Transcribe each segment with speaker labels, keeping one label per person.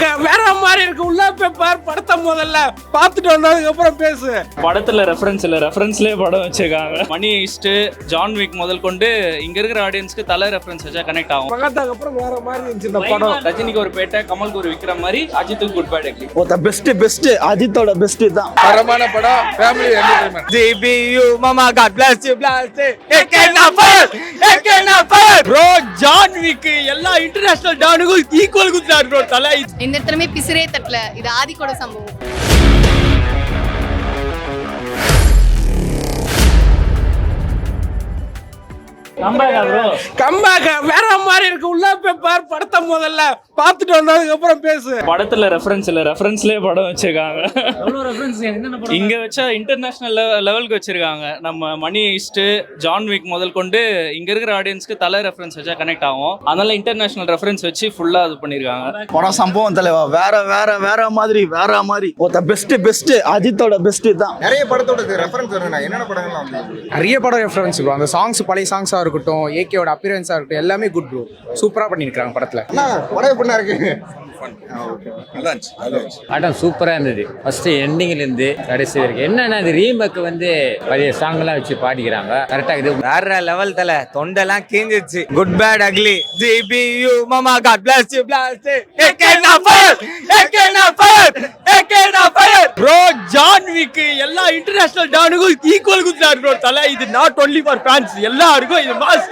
Speaker 1: கம்பாக்க வேற மாதிரி இருக்கு உள்ள போய் பார் படத்தை முதல்ல பார்த்துட்டு வந்ததுக்கு அப்புறம் பேசு.
Speaker 2: படத்துல ரெஃபரன்ஸ் இல்ல ரெஃபரன்ஸ்லயே படம் வச்சிருக்காங்க. மணி ஈஸ்ட் ஜான் விக் முதல் கொண்டு இங்க இருக்கிற ஆடியன்ஸ்க்கு தலை ரெஃபரன்ஸ் வச்சா கனெக்ட் ஆகும்.
Speaker 1: பக்கத்துக்கு அப்புறம் வேற மாதிரி இருந்துச்சு இந்த படம்.
Speaker 2: ரஜினிக்கு ஒரு பேட்டை கமலுக்கு ஒரு விக்கிற மாதிரி அஜித்துக்கு குட் பேட் எக்லி
Speaker 3: ஒருத்த பெஸ்ட் பெஸ்ட் அஜித்தோட பெஸ்ட் தான்.
Speaker 1: தரமான படம் ஃபேமிலி என்டர்டைன்மெண்ட்
Speaker 3: ஜிபியு மாமா காட் பிளாஸ் யூ பிளாஸ் ஏகேனா ஃபயர் ஏகேனா ஃபயர்
Speaker 1: ப்ரோ ஜான் விக் எல்லா இன்டர்நேஷனல் டானுக்கும் ஈக்குவல் குத்துறாரு ப்ரோ தலை.
Speaker 4: எந்த இடத்துலயுமே பிசிறே தட்டல இது ஆதிக்கோட சம்பவம்.
Speaker 1: கம்பாக்க வேற இருக்கு? உள்ள போய் பார் படத்தை முதல்ல பார்த்துட்டு வந்ததுக்கு அப்புறம் பேசு.
Speaker 2: படத்துல ரெஃபரன்ஸ் இல்ல. ரெஃபரன்ஸ்லயே படம் வச்சிருக்காங்க. இங்க வச்சா இன்டர்நேஷனல் லெவலுக்கு வச்சிருக்காங்க. நம்ம மணி ஈஸ்ட் ஜான் விக் முதல் கொண்டு இங்க இருக்கிற ஆடியன்ஸ்க்கு தலை ரெஃபரன்ஸ் வச்சா கனெக்ட் ஆகும். அதனால இன்டர்நேஷனல் ரெஃபரன்ஸ் வச்சு ஃபுல்லா இது பண்ணிருக்காங்க.
Speaker 3: படம் சம்பவம் தலைவா. வேற வேற வேற மாதிரி வேற மாதிரி. ஒருத்த பெஸ்ட் பெஸ்ட் அஜித்தோட பெஸ்ட் தான்.
Speaker 5: நிறைய படத்தோட ரெஃபரன்ஸ் வருதுண்ணா. என்னென்ன படங்கள்லாம்
Speaker 6: நிறைய படம் ரெஃபரன்ஸ் ப்ரோ அந்த சாங்ஸ் பழைய சாங்ஸாக இருக்கட்டும் ஏகேவோட அப்பியரன்ஸாக இருக்கட்டும் எல்லாமே குட் ப்ரோ சூப்பராக பண்ணியிருக்காங்க படத்தில்.
Speaker 5: அண்ணா படம் எப்படின்னா இருக்கு? இருந்துச்சு
Speaker 7: படம் சூப்பராக இருந்தது. ஃபர்ஸ்ட் எண்டிங்லேருந்து கடைசி வரைக்கும் என்னன்னா இது ரீமேக் வந்து பழைய சாங்லாம் வச்சு பாடிக்கிறாங்க. கரெக்டாக இது?
Speaker 8: வேற லெவல் தல. தொண்டெல்லாம் கீஞ்சிருச்சு. குட் பேட் அக்லி ஜிபியு மாமா காட் பிளாஸ் யூ பிளாஸ் ஏகேனா ஃபயர் ஏகேனா ஃபயர் ஏகேனா ஃபயர்
Speaker 1: ப்ரோ ஜான் விக் எல்லா இன்டர்நேஷனல் டானுக்கும் ஈக்குவல் குத்துறாரு ப்ரோ தலை இது நாட் ஒன்லி ஃபார் ஃபேன்ஸ் எல்லாருக்கும் இது மாஸ்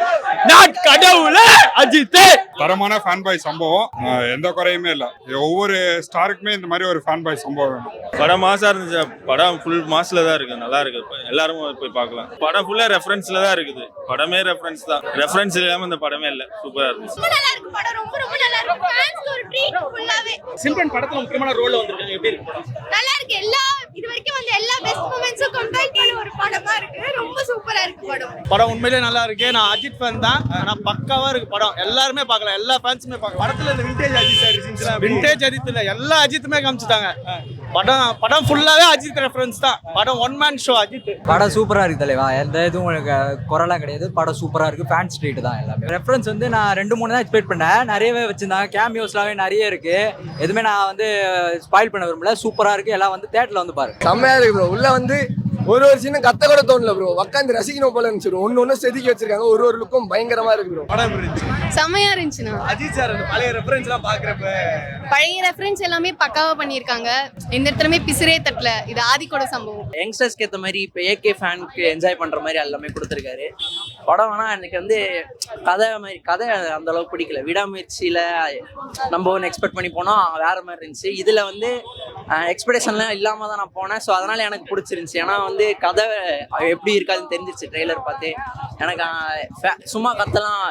Speaker 1: நாட் கடவுள அஜித்
Speaker 9: தரமான ஃபேன் பாய் சம்பவம் எந்த குறையுமே இல்லை. ஒவ்வொரு ஸ்டாருக்குமே இந்த மாதிரி ஒரு ஃபேன் பாய் சம்பவம் வேணும்.
Speaker 10: படம் மாசா இருந்துச்சு. படம் ஃபுல் மாஸ்ல தான் இருக்கு. நல்லா இருக்கு. எல்லாரும் போய் பார்க்கலாம். படம் ஃபுல்லா ரெஃபரன்ஸ்ல தான் இருக்குது. படமே ரெஃபரன்ஸ் தான். ரெஃபரன்ஸ் இல்லாம இந்த படமே இல்ல. சூப்பரா இருந்துச்சு.
Speaker 4: ரொம்ப நல்லா இருக்கு படம். ரொம்ப ரொம்ப நல்லா இருக்கு. ஃபேன்ஸ்க்கு ஒரு ட்ரீட் ஃபுல்லாவே
Speaker 2: சிம்ரன் படத்துல முக்கியமான ரோல் வந்திருக்காங்க எப்படி இருக்கு? படம்
Speaker 4: நல்லா இருக்கு. எல்லா இது வரைக்கும் வந்து எல்லா பெஸ்ட் மூமெண்ட்ஸும் கம்பைன் பண்ண ஒரு படமா இருக்கு ரொம்ப சூப்பரா இருக்கு படம்
Speaker 1: உண்மையிலே நல்லா இருக்கு. நான் அஜித் ஃபேன் தான். ஆனா பக்காவா இருக்கு படம். எல்லாருமே பார்க்கலாம் எல்லா ஃபேன்ஸுமே பார்க்கலாம் படத்துல இந்த vintage Ajith sir vintage Ajith இல்ல. எல்லா அஜித்துமே காமிச்சிட்டாங்க. படம் படம் ஃபுல்லாவே அஜித் ரெஃபரன்ஸ் தான். படம் ஒன் மேன் ஷோ அஜித்.
Speaker 8: படம் சூப்பரா இருக்கு தலைவா. எந்த இதுவும் உங்களுக்கு குரலாம் கிடையாது. படம் சூப்பரா இருக்கு. ஃபேன் ஸ்ட்ரீட் தான் எல்லாமே. ரெஃபரன்ஸ் வந்து நான் ரெண்டு மூணு தான் எக்ஸ்பெக்ட் பண்ணேன். நிறையவே வச்சிருந்தாங்க. கேமியோஸ்லாவே நிறைய இருக்கு. எதுவுமே நான் வந்து ஸ்பாயில் பண்ண விரும்பல. சூப்பரா இருக்கு. எல்லாம் வந்து தேட்டர்ல வந்து பாருங்க
Speaker 6: செம்மையா இருக்கு உள்ள வந்து ஒரு ஒரு சீனும் கத்த கூட தோணல ப்ரோ உட்காந்து ரசிக்கணும் போல இருந்துச்சு ஒன்னு ஒன்னு செதுக்கி வச்சிருக்காங்க. ஒரு ஒரு லுக்கும் பயங்கரமா இருக்கு ப்ரோ
Speaker 4: செமையா இருந்துச்சுண்ணா.
Speaker 1: அஜித் சார் பழைய ரெஃபரன்ஸ் எல்லாம் பாக்குறப்ப
Speaker 4: பழைய ரெஃபரன்ஸ் எல்லாமே பக்காவா பண்ணியிருக்காங்க. எந்த இடத்துலமே பிசிறே தட்டல. இது ஆதிக்கோட சம்பவம்.
Speaker 8: யங்ஸ்டர்ஸ்க்கு ஏற்ற மாதிரி இப்போ ஏகே ஃபேனுக்கு என்ஜாய் பண்ற மாதிரி எல்லாமே கொடுத்துருக்காரு. படம் ஆனால் எனக்கு வந்து கதை மாதிரி கதை அந்த அளவுக்கு பிடிக்கல. விடாமுயற்சியில நம்ம ஒன்று எக்ஸ்பெக்ட் பண்ணி போனோம் வேற மாதிரி இருந்துச்சு. இதுல வந்து எக்ஸ்பெக்டேஷன்லாம் இல்லாம தான் நான் போனேன். ஸோ அதனால எனக்கு பிடிச்சிருந்துச்சு. ஏன்னா வந்து கதை எப்படி இருக்காதுன்னு தெரிஞ்சிருச்சு. ட்ரெய்லர் பார்த்து. எனக்கு சும்மா கத்தெல்லாம்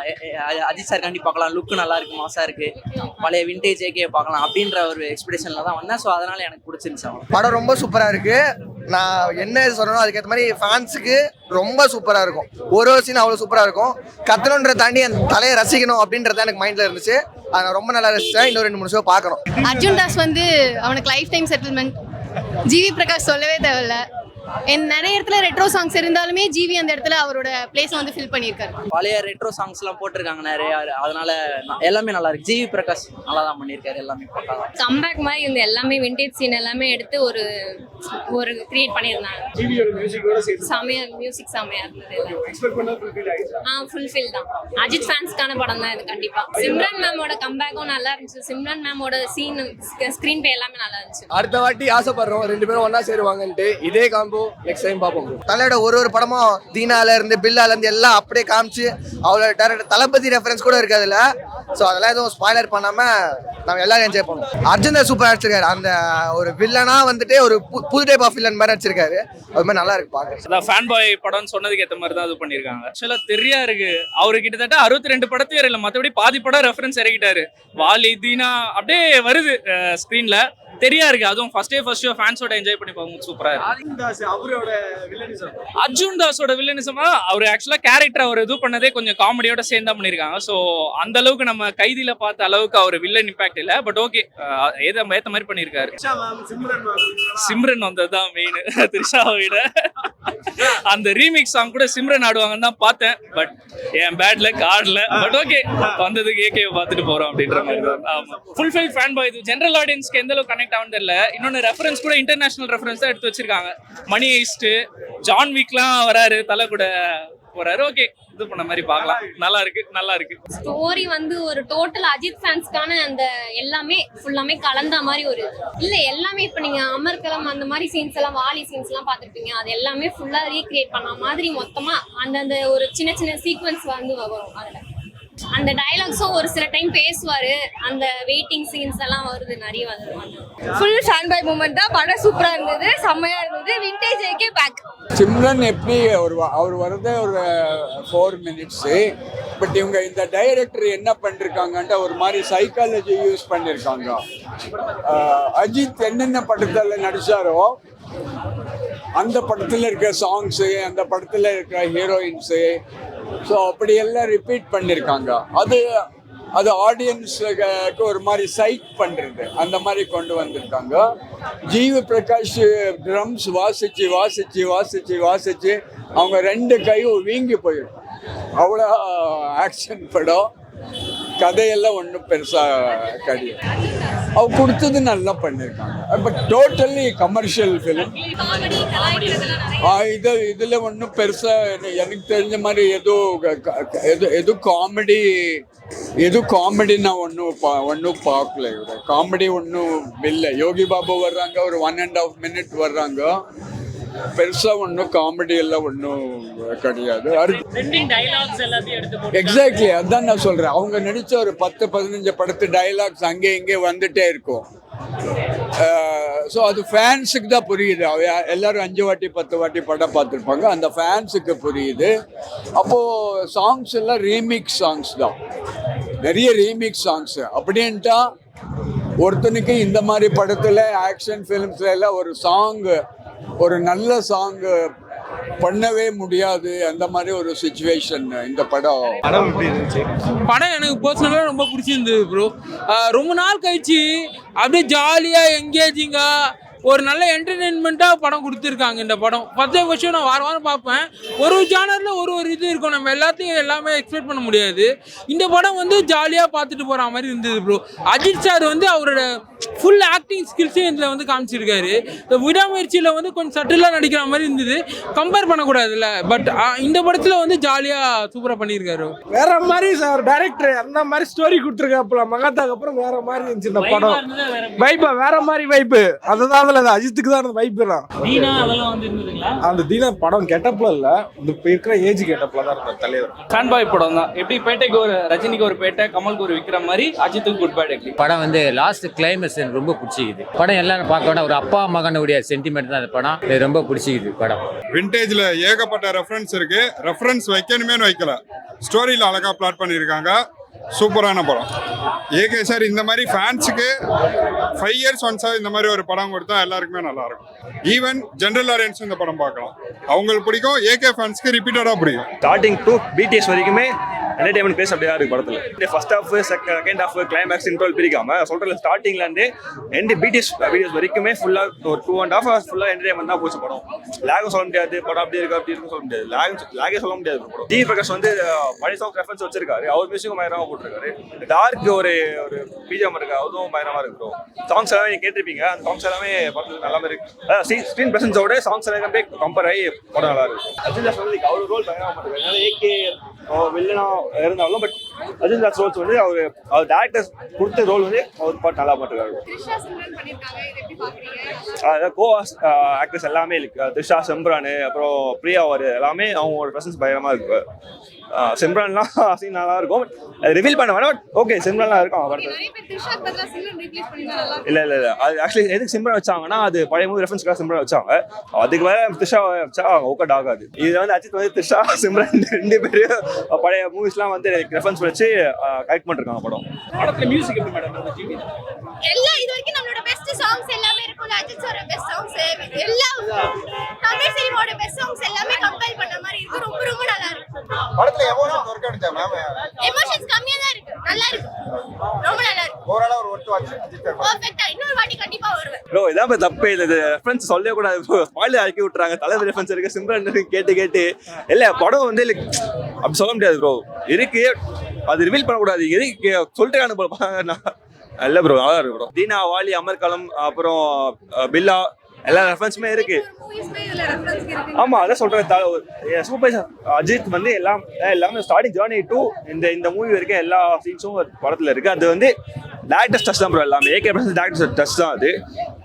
Speaker 8: அஜித் சார் கண்டி பார்க்கலாம். லுக்கு நல்லா இருக்கு மாசா இருக்கு. பழைய விண்டேஜ் ஏகே பார்க்கலாம் அப்படின்ற ஒரு எக்ஸ்பெக்டேஷன்ல தான் வந்தேன். ஸோ அதனால எனக்கு பிடிச்சிருந்துச்சு அவன்
Speaker 5: படம் ரொம்ப சூப்பரா இருக்கு. நான் என்ன சொல்லணும் அதுக்கேற்ற மாதிரி ஃபேன்ஸுக்கு ரொம்ப சூப்பரா இருக்கும். ஒரு ஒரு சீன் அவ்வளோ சூப்பரா இருக்கும். கத்தணுன்றத தாண்டி அந்த தலையை ரசிக்கணும் அப்படின்றது எனக்கு மைண்ட்ல இருந்துச்சு. அதை நான் ரொம்ப நல்லா ரசிச்சேன். இன்னும் ரெண்டு மூணு ஷோ பார்க்கணும்.
Speaker 4: அர்ஜுன் தாஸ் வந்து அவனுக்கு life time settlement GV Prakash சொல்லவே தேவையில்ல. நிறைய இடத்துல ரெட்ரோ சாங்ஸ் இருந்தாலுமே ஜிவி அந்த இடத்துல அவரோட பிளேஸ் வந்து ஃபில் பண்ணியிருக்காரு.
Speaker 8: பழைய ரெட்ரோ சாங்ஸ் எல்லாம் போட்டிருக்காங்க நிறைய. அதனால எல்லாமே நல்லா இருக்கு. ஜிவி பிரகாஷ் நல்லா தான் பண்ணியிருக்காரு. எல்லாமே
Speaker 4: கம்பேக் மாதிரி இந்த எல்லாமே விண்டேஜ் சீன் எல்லாமே எடுத்து ஒரு ஒரு கிரியேட் பண்ணியிருந்தாங்க. செமையா மியூசிக் செமையா இருந்தது ஆ ஃபுல்ஃபில் தான். அஜித் ஃபேன்ஸ்க்கான படம் தான் இது கண்டிப்பா. சிம்ரன் மேமோட கம்பேக்கும் நல்லா இருந்துச்சு. சிம்ரன் மேமோட சீன் ஸ்கிரீன் பே எல்லாமே நல்லா இருந்துச்சு.
Speaker 6: அடுத்த வாட்டி ஆசைப்படுறோம். ரெண்டு பேரும் ஒண்ணா சேருவாங்கன்ட்டு. இதே காம்போ நெக்ஸ்ட் டைம் பார்ப்போம்.
Speaker 5: தலையோட ஒரு ஒரு படமும் தீனால இருந்து பில்லால இருந்து எல்லாம் அப்படியே காமிச்சு அவளோட டேரக்டர் தளபதி ரெஃபரன்ஸ் கூட இருக்கு அதுல ஸோ அதெல்லாம் எதுவும் ஸ்பாய்லர் பண்ணாம நம்ம எல்லாரும் என்ஜாய் பண்ணுவோம் அர்ஜுன் சூப்பர் நடிச்சிருக்காரு. அந்த ஒரு வில்லனா வந்துட்டு ஒரு பு- புது டைப் ஆஃப் வில்லன் மாதிரி நடிச்சிருக்காரு. அது மாதிரி நல்லா இருக்கு பாக்க.
Speaker 2: ஃபேன் பாய் படம்னு சொன்னதுக்கு ஏற்ற மாதிரி தான் இது பண்ணியிருக்காங்க ஆக்சுவலாக தெரியா இருக்கு. அவரு கிட்டத்தட்ட அறுபத்தி ரெண்டு படத்தையும் இல்லை மற்றபடி பாதி படம் ரெஃபரன்ஸ் இறக்கிட்டாரு. வாலி தீனா அப்படியே வருது ஸ்க்ரீனில் தெரியா இருக்கு. அதுவும் ஃபர்ஸ்ட் டே ஃபர்ஸ்ட் ஷோ ஃபேன்ஸோட என்ஜாய் பண்ணி பார்க்கும் சூப்பரா இருக்கு.
Speaker 1: அவரோட வில்லனிசம்
Speaker 2: அர்ஜுன் தாஸோட வில்லனிசமா அவர் ஆக்சுவலா கேரக்டர் அவர் இது பண்ணதே கொஞ்சம் காமெடியோட சேர்ந்தா பண்ணிருக்காங்க ஸோ அந்த அளவுக்கு நம்ம கைதியில பார்த்த அளவுக்கு அவர் வில்லன் இம்பாக்ட் இல்ல. பட் ஓகே ஏதோ ஏத்த மாதிரி பண்ணிருக்காரு
Speaker 1: சிம்ரன்
Speaker 2: வந்ததுதான் மெயின் த்ரிஷாவை விட. அந்த ரீமிக்ஸ் சாங் கூட சிம்ரன் ஆடுவாங்கன்னு தான் பார்த்தேன். பட் என் பேட் லக் ஆடல. பட் ஓகே வந்ததுக்கு ஏகே பார்த்துட்டு போறோம் அப்படின்ற மாதிரி தான். ஆமா. ஃபுல் ஃபைல் ஃபேன் பாய் இது ஜென்ரல் ஆடியன்ஸ்க்கு எந்த அளவுக்கு கனெக்ட் ஆகும் தெரியல. இன்னொன்னு ரெஃபரன்ஸ் கூட இன்டர்நேஷனல் ரெஃபரன்ஸ் தான் எடுத்து வச்சிருக்காங்க. மணி ஈஸ்ட் ஜான் வீக்லாம் வராரு தலை கூட போறாரு. ஓகே இது பண்ண மாதிரி பார்க்கலாம். நல்லா இருக்கு நல்லா இருக்கு.
Speaker 4: ஸ்டோரி வந்து ஒரு டோட்டல் அஜித் ஃபேன்ஸ்க்கான அந்த எல்லாமே ஃபுல்லாமே கலந்த மாதிரி ஒரு இல்ல எல்லாமே இப்ப நீங்க அமர்கலம் அந்த மாதிரி சீன்ஸ் எல்லாம் வாலி சீன்ஸ் எல்லாம் பார்த்திருப்பீங்க. அது எல்லாமே ஃபுல்லா ரீக்ரியேட் பண்ண மாதிரி மொத்தமா அந்தந்த ஒரு சின்ன சின்ன சீக்வன்ஸ் வந்து வரும் அதுல. அந்த டயலாக்ஸும் ஒரு சில டைம் பேசுவாரு. அந்த வெயிட்டிங் சீன்ஸ் எல்லாம் வருது நிறைய வருது
Speaker 11: ஃபுல் ஃபேன் பாய் மூமெண்ட் தான். படம் சூப்பரா இருந்தது செம்மையா இருந்தது. விண்டேஜ் ஏகே பேக்
Speaker 6: சிம்ரன் எப்படி ஒரு அவர் வரதே ஒரு ஃபோர் மினிட்ஸு பட் இவங்க இந்த டைரக்டர் என்ன பண்ணிருக்காங்கன்ட்டு ஒரு மாதிரி சைக்காலஜி யூஸ் பண்ணியிருக்காங்க அஜித் என்னென்ன படத்தில் நடிச்சாரோ அந்த படத்தில் இருக்க சாங்ஸு அந்த படத்தில் இருக்கிற ஹீரோயின்ஸு ஸோ அப்படியெல்லாம் ரிப்பீட் பண்ணியிருக்காங்க அது அது ஆடியன்ஸுக்கு ஒரு மாதிரி சைக் பண்ணுறது அந்த மாதிரி கொண்டு வந்திருக்காங்க. ஜீவ பிரகாஷ் ட்ரம்ஸ் வாசிச்சு வாசிச்சு வாசிச்சு வாசிச்சு அவங்க ரெண்டு கையும் வீங்கி போயிடும். அவ்வளோ ஆக்ஷன் படம். கதையெல்லாம் ஒன்றும் பெருசாக கிடையாது. அவ கொடுத்தது நல்லா பண்ணியிருக்காங்க பட் டோட்டலி கமர்ஷியல் ஃபிலிம் இது இதில் ஒன்றும் பெருசாக எனக்கு தெரிஞ்ச மாதிரி எதுவும் க- எது எது காமெடி எது காமெடி நான் ஒன்றும் பா ஒன்றும் பார்க்கல இவரை. காமெடி ஒன்றும் இல்லை. யோகி பாபு வர்றாங்க ஒரு ஒன் அண்ட் ஆஃப் மினிட் வர்றாங்க. பெருசாக ஒன்றும் காமெடி எல்லாம் ஒன்றும் கிடையாது. எக்ஸாக்ட்லி அதான் நான் சொல்கிறேன் அவங்க நடித்த ஒரு பத்து பதினஞ்சு படத்து டைலாக்ஸ் அங்கே இங்கே வந்துட்டே இருக்கும். ஸோ அது ஃபேன்ஸுக்கு தான் புரியுது. எல்லாரும் அஞ்சு வாட்டி பத்து வாட்டி படம் பார்த்துருப்பாங்க. அந்த ஃபேன்ஸுக்கு புரியுது. அப்போது சாங்ஸ் எல்லாம் ரீமிக்ஸ் சாங்ஸ் தான். நிறைய ரீமிக்ஸ் சாங்ஸ் அப்படின்ட்டா ஒருத்தனுக்கு இந்த மாதிரி படத்தில் ஆக்ஷன் ஃபிலிம்ஸ்ல எல்லாம் ஒரு சாங் ஒரு நல்ல சாங் பண்ணவே முடியாது. அந்த மாதிரி ஒரு சுச்சுவேஷன் இந்த படம்.
Speaker 1: படம் எப்படி இருந்துச்சு?
Speaker 12: படம் எனக்கு பர்சனலாக ரொம்ப பிடிச்சிருந்தது ப்ரோ ரொம்ப நாள் கழிச்சு அப்படியே ஜாலியாக என்கேஜிங்காக ஒரு நல்ல என்டர்டெயின்மெண்ட்டாக படம் கொடுத்துருக்காங்க இந்த படம். பத்து வருஷம் நான் வாரம் வாரம் பார்ப்பேன். ஒரு ஒரு ஜானரில் ஒரு ஒரு இது இருக்கும். நம்ம எல்லாத்தையும் எல்லாமே எக்ஸ்பெக்ட் பண்ண முடியாது. இந்த படம் வந்து ஜாலியாக பார்த்துட்டு போகிற மாதிரி இருந்தது ப்ரோ அஜித் சார் வந்து அவரோட ஃபுல் ஆக்டிங் ஸ்கில்ஸையும் இதில் வந்து காமிச்சிருக்காரு. இந்த விடாமுயற்சியில் வந்து கொஞ்சம் சட்டிலாக நடிக்கிற மாதிரி இருந்தது. கம்பேர் பண்ணக்கூடாதுல்ல. பட் இந்த படத்தில் வந்து ஜாலியாக சூப்பராக பண்ணியிருக்காரு.
Speaker 13: வேற மாதிரி சார் டைரக்டர் அந்த மாதிரி ஸ்டோரி கொடுத்துருக்காப்புல மகாத்தாக்கு அப்புறம் வேற மாதிரி இருந்துச்சு இந்த படம். வைப்பா வேற மாதிரி? வைப்பு அதுதான் அதுல அது அஜித்துக்கு தான் அந்த வைப்பு தான் அந்த தீனா படம் கெட்டப்ல இல்ல. இந்த இருக்கிற ஏஜ் கெட்டப்ல தான் இருந்தார் தலைவர்.
Speaker 2: ஃபேன் பாய் படம் தான். எப்படி பேட்டைக்கு ஒரு ரஜினிக்கு ஒரு பேட்டை கமலுக்கு ஒரு விக்ரம் மாதிரி அஜித்துக்கு குட் பேட் எப்படி?
Speaker 7: படம் வந்து லாஸ்ட் கிளைமேக்ஸ் எனக்கு ரொம்ப பிடிச்சிக்குது. படம் எல்லாரும் பார்க்க வேண்டாம் ஒரு அப்பா மகனுடைய சென்டிமெண்ட் தான் அந்த படம். எனக்கு ரொம்ப பிடிச்சிக்குது படம்.
Speaker 9: விண்டேஜ்ல ஏகப்பட்ட ரெஃபரன்ஸ் இருக்கு. ரெஃபரன்ஸ் வைக்கணுமேனு வைக்கல. ஸ்டோரியில் அழகா பிளாட் பண்ணியிருக்காங்க. சூப்பரான படம். ஏகே சார் இந்த மாதிரி ஃபேன்ஸுக்கு ஃபைவ் இயர்ஸ் ஒன்ஸாக இந்த மாதிரி ஒரு படம் கொடுத்தா எல்லாருக்குமே நல்லாயிருக்கும். ஈவன் ஜென்ரல் ஆடியன்ஸ் இந்த படம் பார்க்கலாம். அவங்களுக்கு பிடிக்கும் ஏகே ஃபேன்ஸ்க்கு ரிப்பீட்டடாக பிடிக்கும்.
Speaker 14: ஸ்டார்டிங் டு பிடிஎஸ் வரைக்குமே என்டர்டைன்மெண்ட் பேஸ் அப்படியே இருக்கு படத்துல. First half second half climax interval பிரிக்காம சொல்றதுல ஸ்டார்டிங்ல இருந்து எண்ட் பிடிஎஸ் வீடியோஸ் வரைக்குமே ஃபுல்லா ஒரு டூ அண்ட் ஹாஃப் ஹவர்ஸ் ஃபுல்லா என்டர்டைன்மெண்ட் தான் போச்சு படம். லேகும் சொல்ல முடியாது படம் அப்படி இருக்கு அப்படி இருக்குன்னு சொல்ல முடியாது. லேக் லேகே சொல்ல முடியாது படம். டி பிரகாஷ் வந்து மணி பழைய சாங் ரெஃபரன்ஸ் வச்சிருக்காரு. அவர் மியூசிக்கும் பயங்கரமா போட்டிருக்காரு. டார்க் ஒரு ஒரு பிஜிஎம் இருக்கு அதுவும் பயங்கரமா இருக்கு ப்ரோ சாங்ஸ் எல்லாம் நீங்க கேட்டிருப்பீங்க. அந்த சாங்ஸ் எல்லாமே படத்துல நல்லாமே இருக்கு. ஸ்க்ரீன் பிரசன்ஸோட சாங்ஸ் எல்லாமே கம்பேர் ஆகி படம் நல்லா இருக்கு. அர்ஜுன் அவ்வளோ அவர் ரோல் பயங்கரமா பண்ணிருக்காரு ஏகே வில்லனா இருந்தாலும் பட் அர்ஜுன் தாஸ் ரோல்ஸ் வந்து அவர் அவர் டேரக்டர்ஸ் கொடுத்த ரோல் வந்து அவர் பாட்டு நல்லா பண்ணிருக்காரு கோ ஆக்டர்ஸ் எல்லாமே இருக்கு. த்ரிஷா செம்ப்ரான் அப்புறம் பிரியா அவர் எல்லாமே அவங்களோட ப்ரெசன்ஸ் பயங்கரமா இருக்கு. சிம்ரான்லாம் சீன் நல்லா இருக்கும் ரிவீல் பண்ண வேணாம் பட் ஓகே சிம்ரான்லாம் இருக்கும் அவன் படத்துல. இல்ல இல்ல இல்ல. அது ஆக்சுவலி எதுக்கு சிம்ரன் வச்சாங்கன்னா அது பழைய மூவி ரெஃபரன்ஸ்க்காக சிம்ரன் வச்சாங்க. அதுக்கு மேல த்ரிஷா வச்சா ஒர்க் ஆகாது. இது வந்து அஜித் வந்து த்ரிஷா சிம்ரன் ரெண்டு பேரும் பழைய மூவிஸ்லாம் வந்து ரெஃபரன்ஸ் வச்சு கரெக்ட் பண்ணிருக்காங்க படம்.
Speaker 2: படத்துல மியூசிக் எப்படி மேடம்
Speaker 11: எல்லாம் இது வரைக்கும் நம்மளோட சாங்ஸ் எல்லாமே இருக்கும்ல அஜித் சார் பெஸ்ட் சாங்ஸ் எல்லா தமிழ் சினிமாவோட பெஸ்ட் சாங்ஸ் எல்லாமே கம்பைல் பண்ண மாதிரி இருக்கு. ரொம்ப ரொம்ப நல்லா இருக்கு.
Speaker 5: படத்துல எமோஷன்ஸ் ஒர்க் அடிச்சா மேம்
Speaker 11: எமோஷன்ஸ் கம்மியா தான் இருக்கு. நல்லா இருக்கு. ரொம்ப நல்லா இருக்கு.
Speaker 5: ஓவராலா ஒரு ஒர்க் வாட்ச் அஜித் சார்
Speaker 11: பர்ஃபெக்ட்டா இன்னொரு வாட்டி கண்டிப்பா வருவேன்.
Speaker 14: ப்ரோ இதான் இப்ப தப்பே இல்லை. இது ரெஃபரன்ஸ் சொல்லவே கூடாது. ப்ரோ ஸ்பாயிலர் ஆக்கி விட்டுறாங்க. தலைவர் ரெஃபரன்ஸ் இருக்கு. சிம்ரன் கேட்டு கேட்டு. இல்ல படம் வந்து அப்படி சொல்ல முடியாது ப்ரோ இருக்கு. அது ரிவீல் பண்ணக்கூடாது. எதுக்கு சொல்லிட்டு அனுப்ப இல்ல ப்ரோ நல்லா இருக்கு ப்ரோ தீனா வாலி அமர்கலம் அப்புறம் பில்லா எல்லா ரெஃபரன்ஸுமே இருக்கு
Speaker 11: இருக்கு.
Speaker 14: ஆமா அதான் சொல்றேன். சூப்பர் அஜித் வந்து எல்லாம் எல்லாமே ஸ்டார்டிங் ஜேர்னி டூ இந்த இந்த மூவி வரைக்கும் எல்லா சீன்ஸும் படத்துல இருக்கு. அது வந்து டேரக்டர் டச் தான் ப்ரோ எல்லாமே. ஏகே பிரசன் டேரக்டர் டச் தான் அது.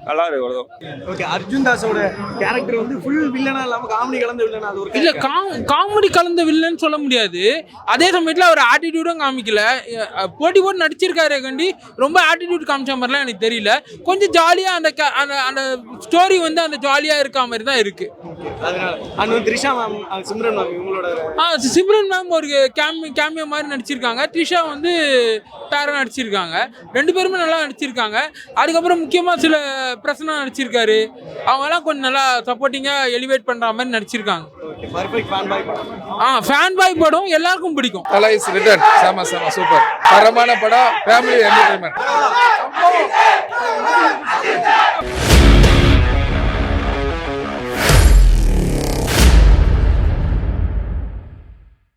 Speaker 14: நல்லா இருக்கு அவ்வளவுதான்.
Speaker 1: ஓகே அர்ஜுன் தாஸோட கேரக்டர் வந்து ஃபுல் வில்லனா இல்லாம காமெடி கலந்த வில்லனா அது ஒரு
Speaker 12: இல்ல காம் காமெடி கலந்த வில்லன்னு சொல்ல முடியாது. அதே சமயத்துல அவர் ஆட்டிடியூடும் காமிக்கல. போட்டி போட்டு நடிச்சிருக்காரு கண்டி ரொம்ப ஆட்டிடியூட் காமிச்ச மாதிரிலாம் எனக்கு தெரியல. கொஞ்சம் ஜாலியா அந்த க- அந்த அந்த ஸ்டோரி வந்து அந்த ஜாலியா இருக்க மாதிரி தான் இருக்கு.
Speaker 1: அதனால and Trisha ma'am Simran ma'am இவங்களோட
Speaker 12: ஆ சிம்ரன் மேம் ஒரு கேமி கேமியோ மாதிரி நடிச்சிருக்காங்க. த்ரிஷா வந்து பேரா நடிச்சிருக்காங்க. ரெண்டு பேருமே நல்லா நடிச்சிருக்காங்க அதுக்கப்புறம் முக்கியமாக சில பிரச்சனை நடிச்சிருக்காரு அவங்கெல்லாம் கொஞ்சம் நல்லா சப்போர்ட்டிங்காக எலிவேட் பண்ணுற மாதிரி நடிச்சிருக்காங்க ஆ ஃபேன் பாய் படம் எல்லாருக்கும் பிடிக்கும்
Speaker 13: நல்லா இஸ் ரிட்டர்ன் செம செம சூப்பர் தரமான படம் ஃபேமிலி என்டர்டைன்மெண்ட்